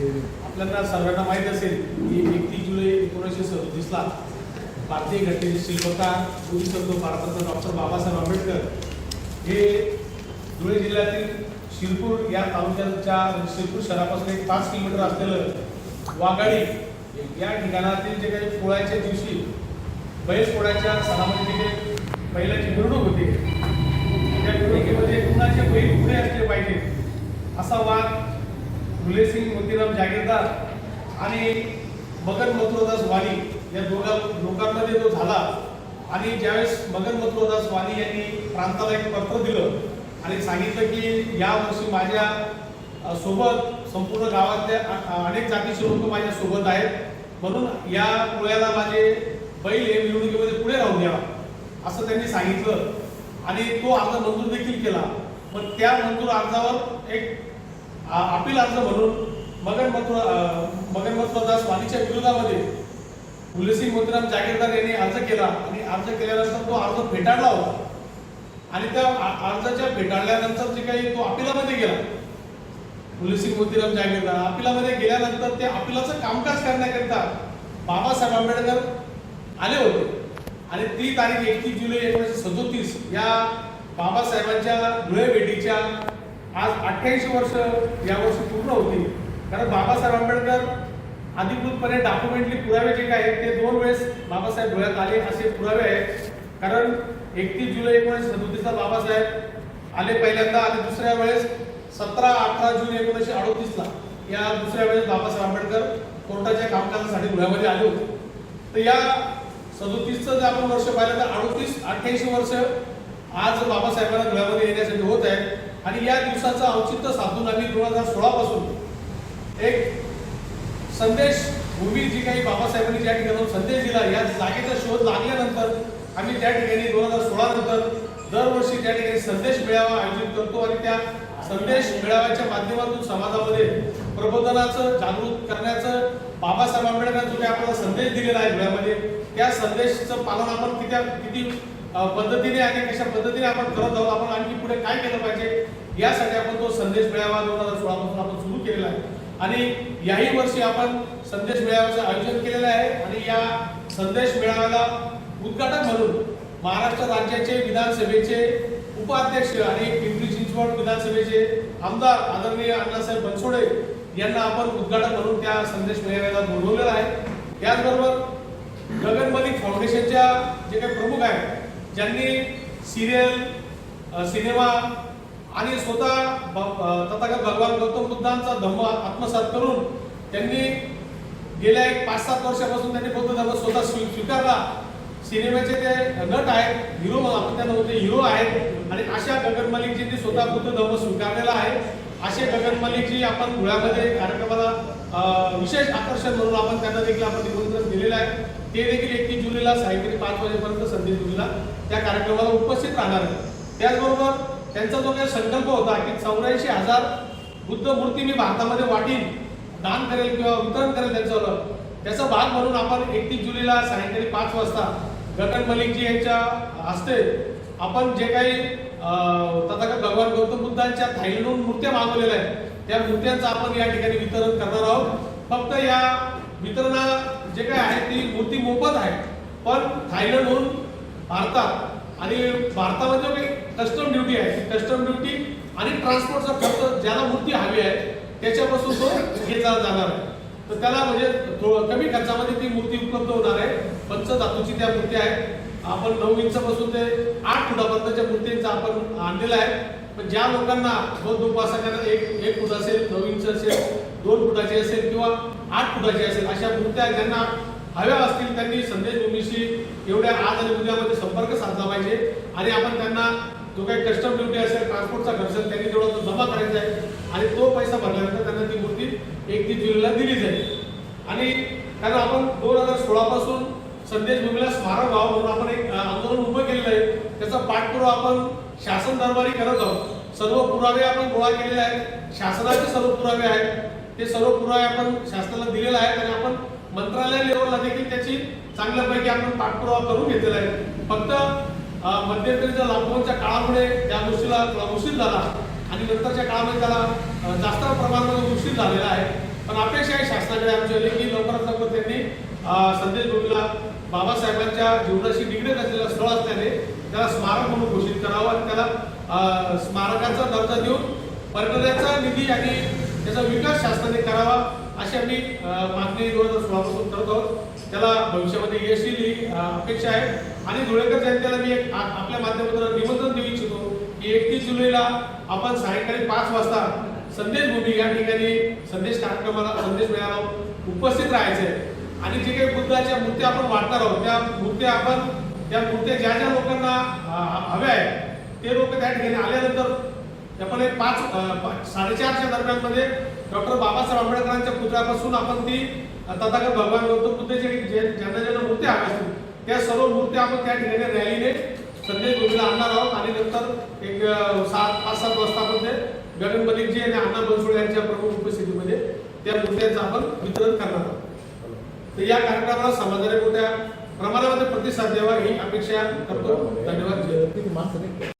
म्हणजे आपल्याला सर्वांना माहीत असेल की एकतीस जुलै एकोणीसशे सदतीसला भारतीय घटनेचे शिल्पकार बोधिसत्व भारताचा डॉक्टर बाबासाहेब आंबेडकर हे धुळे जिल्ह्यातील शिरपूर या तालुक्याच्या म्हणजे शिरपूर शहरापासून एक पाच किलोमीटर असलेलं वाघाडी या ठिकाणातील जे काही पोळ्याच्या दिवशी बैल पोळ्याच्या सणामध्ये जे काही बैलाची मिरवणूक होते त्या मिरवणुकीमध्ये कुणाचे बैल पुढे असले पाहिजे असा वाद फुलेसिंग मोतीराम जागीरदार आणि मगन मथुरदास वाणी या दोघा लोकांमध्ये जो झाला. आणि ज्यावेळेस मगन मथुरदास वाणी यांनी प्रांताला एक पत्र दिलं आणि सांगितलं की यावर्षी माझ्या सोबत संपूर्ण गावातल्या अनेक जातीचे लोक माझ्या सोबत आहेत. म्हणून या पोळ्याला माझे बैल हे निवडणुकीमध्ये पुढे राहून द्यावा असं त्यांनी सांगितलं. आणि तो अर्ज मंजूर देखील केला. पण त्या मंजूर अर्जावर एक अपील अर्ज म्हणून मगनमत्व मगनमत्वदास वाणीच्या विरोधामध्ये पुलिसिंग मोतीराम जागीरदार यांनी अर्ज केला आणि अर्ज केल्यानंतर तो अर्ज फेटाळला होता. आणि त्या अर्जाच्या फेटाळल्यानंतर जे काही तो अपिलामध्ये गेला. पुलिसिंग मोतीराम जागीरदार अपिलामध्ये गेल्यानंतर ते अपिलाचं कामकाज करण्याकरिता बाबासाहेब आंबेडकर आले होते. आणि ती तारीख एकतीस जुलै एकोणीसशे सदोतीस या बाबासाहेबांच्या धुळे भेटीच्या आज अठ्ठ्याऐंशी वर्ष यावर्षी पूर्ण होती. कारण बाबासाहेब आंबेडकर अधिकृतपणे डॉक्युमेंटली पुरावे जे काय आहेत ते दोन वेळेस बाबासाहेब धुळ्यात आले असे पुरावे आहेत. कारण एकतीस जुलै एकोणीसशे सदोतीसला बाबासाहेब आले पहिल्यांदा आणि दुसऱ्या वेळेस सतरा अठरा जून एकोणीसशे अडोतीसला. या दुसऱ्या वेळेस बाबासाहेब आंबेडकर कोर्टाच्या कामकाजासाठी धुळ्यामध्ये आले होते. तर या सदोतीसचं जर आपण वर्ष पाहिलं तर अडोतीस अठ्ठ्याऐंशी वर्ष आज बाबासाहेबांना धुळ्यामध्ये येण्यासाठी होत आहे आणि या दिवसाचं औचित्य साधून आम्ही दोन हजार सोळा पासून एक संदेश भूमी जी काही बाबासाहेबांनी ज्या ठिकाणी संदेश दिला या जागेचा शोध लागल्यानंतर आम्ही त्या ठिकाणी दोन हजार सोळा नंतर दरवर्षी त्या ठिकाणी संदेश मेळावा आयोजित करतो आणि त्या संदेश मेळाव्याच्या माध्यमातून समाजामध्ये प्रबोधनाचं जागृत करण्याचं बाबासाहेब आंबेडकर जो काही आपल्याला संदेश दिलेला आहे धुळ्यामध्ये त्या संदेशाचं पालन आपण किती किती पद्धतीने आणि कशा पद्धतीने आपण करत आहोत आपण आणखी पुढे काय केलं पाहिजे यासाठी आपण तो संदेश मेळावा दोन हजार सोळा पासून आपण सुरू केलेला आहे. आणि याही वर्षी आपण संदेश मेळाव्याचं आयोजन केलेलं आहे आणि या संदेश मेळाव्याला उद्घाटक म्हणून महाराष्ट्र राज्याचे विधानसभेचे उपाध्यक्ष आणि पिंपरी चिंचवड विधानसभेचे आमदार आदरणीय अण्णासाहेब बनसोडे यांना आपण उद्घाटक म्हणून त्या संदेश मेळाव्याला बोलवलेला आहे. त्याचबरोबर गगन मलिक फाउंडेशनच्या जे काही प्रमुख आहेत ज्यांनी सिरियल सिनेमा आणि स्वतः ब- तथागत भगवान गौतम बुद्धांचा धम्म आत्मसात करून त्यांनी गेल्या एक पाच सात वर्षापासून त्यांनी बौद्ध धर्म स्वतः स्वी- स्वीकारला. सिनेमाचे ते नट आहेत हिरो आपण त्यांना म्हणतो हिरो आहेत. आणि अशा गगन मलिकजींनी स्वतः बुद्ध धर्म स्वीकारलेला आहे. असे गगन मलिकजी आपण धुळ्यामध्ये कार्यक्रमाला विशेष आकर्षण म्हणून आपण त्यांना देखील आपण निमंत्रण दिलेलं आहे. ते देखील एकतीस जुलैला सायंकाळी पाच वाजेपर्यंत संधी जुलैला त्या कार्यक्रमाला उपस्थित राहणार आहे त्याचबरोबर त्यांचा जो काही संकल्प होता की चौऱ्याऐंशी हजार बुद्ध मूर्ती मी भारतामध्ये वाटीन दान करेल किंवा वितरण करेल त्यांच्यावर त्याचा भाग म्हणून आपण एकतीस जुलैला सायंकाळी पाच वाजता गगन मलिकजी यांच्या हस्ते आपण जे काही अं, तथागत भगवान गौतम बुद्धांच्या थायलंडहून मूर्त्या मागवलेल्या आहेत. त्या मूर्त्यांचं आपण या ठिकाणी वितरण करणार आहोत. फक्त या वितरणा जे काय आहे ती मूर्ती मोफत आहे. पण थायलंडहून भारतात आणि भारतामध्ये काही कस्टम ड्युटी आहे कस्टम ड्युटी आणि ट्रान्सपोर्टचा खर्च ज्याला मूर्ती हवी आहे त्याच्यापासून तो घेतला जाणार आहे. तर त्याला म्हणजे कमी खर्चामध्ये ती मूर्ती उपलब्ध होणार आहे. पंच धातूची त्या मूर्ती आहे. आपण नऊ इंचापासून ते आठ फुटापर्यंतच्या मूर्तींचा आपण आणलेला आहे. पण ज्या लोकांना बौद्ध उपासकांना एक एक फुट असेल नऊ इंच असेल दोन फुटाची असेल किंवा आठ फुटाची असेल अशा मूर्त्या ज्यांना हव्या असतील त्यांनी संदेश भूमीशी एवढ्या आज आणि उद्यामध्ये संपर्क साधला पाहिजे. आणि आपण त्यांना जो काही कस्टम ड्युटी असेल ट्रान्सपोर्टचा खर्च असेल त्यांनी तेवढा तो जमा करायचा आहे आणि तो पैसा भरल्यानंतर त्यांना ती मूर्ती एक एकतीस जुलैला दिली जाईल. आणि कारण आपण दोन हजार सोळापासून संदेश भूमीला स्मारक व्हावं म्हणून आपण एक आंदोलन उभं केलेलं आहे. त्याचा पाठपुरावा आपण शासन दरबारी करत आहोत. सर्व पुरावे आपण गोळा केलेले आहेत. शासनाचे सर्व पुरावे आहेत. ते सर्व पुरावे आपण शासनाला दिलेले आहेत आणि आपण मंत्रालय लेवलला देखील त्याची चांगल्यापैकी आपण पाठपुरावा करून घेतलेला आहे. फक्त मध्यंतरीच्या लॉकडाऊनच्या काळामुळे त्या गोष्टीला थोडा उशीर झाला आणि नंतरच्या काळामध्ये त्याला जास्त प्रमाणामध्ये उशीर झालेला आहे. पण अपेक्षा आहे शासनाकडे आमच्या की लवकरात लवकर त्यांनी संदेश गुरुला बाबासाहेबांच्या जीवनाशी निगडीत असलेलं स्थळ असल्याने त्याला स्मारक म्हणून घोषित करावं आणि त्याला स्मारकाचा दर्जा देऊन पर्यटनाचा निधी आणि त्याचा विकास शासनाने करावा अशी आम्ही मागणी दोन हजार सोळापासून करत आहोत. त्याला भविष्यामध्ये यश येईल ही अपेक्षा आहे. आणि धुळेकर जयंतीला मी एक आ- आपल्या माध्यमातून निमंत्रण देऊ इच्छितो की एकतीस जुलैला आपण सायंकाळी पाच वाजता संदेश भूमी या ठिकाणी संदेश कार्यक्रमाला संदेश मेळावा उपस्थित राहायचे आणि जे काही बुद्धाच्या मूर्त्या आपण वाटणार आहोत त्या मूर्त्या आपण त्या मूर्त्या ज्या ज्या लोकांना हव्या आहेत ते लोक त्या ठिकाणी आल्यानंतर आपण एक पाच साडेचारच्या दरम्यानमध्ये डॉक्टर बाबासाहेब आंबेडकरांच्या पुतळ्यापासून आपण ती तथागत भगवान गौतम बुद्धाचे जे- ज्यांना ज्यांना मूर्त्या हव्या असतील त्या सर्व मूर्त्या आपण त्या ठिकाणी रॅलीने संदेश गोष्टीला आणणार आहोत आणि नंतर एक सात पाच सात वाजतामध्ये आपण मलिकजी आणि अण्णा बनसोडे यांच्या प्रमुख उपस्थितीमध्ये त्या मूर्त्यांचं आपण वितरण करणार आहोत. तर या कार्यक्रमाला समाजाने मोठ्या प्रमाणामध्ये प्रतिसाद द्यावा ही अपेक्षा करतो. धन्यवाद.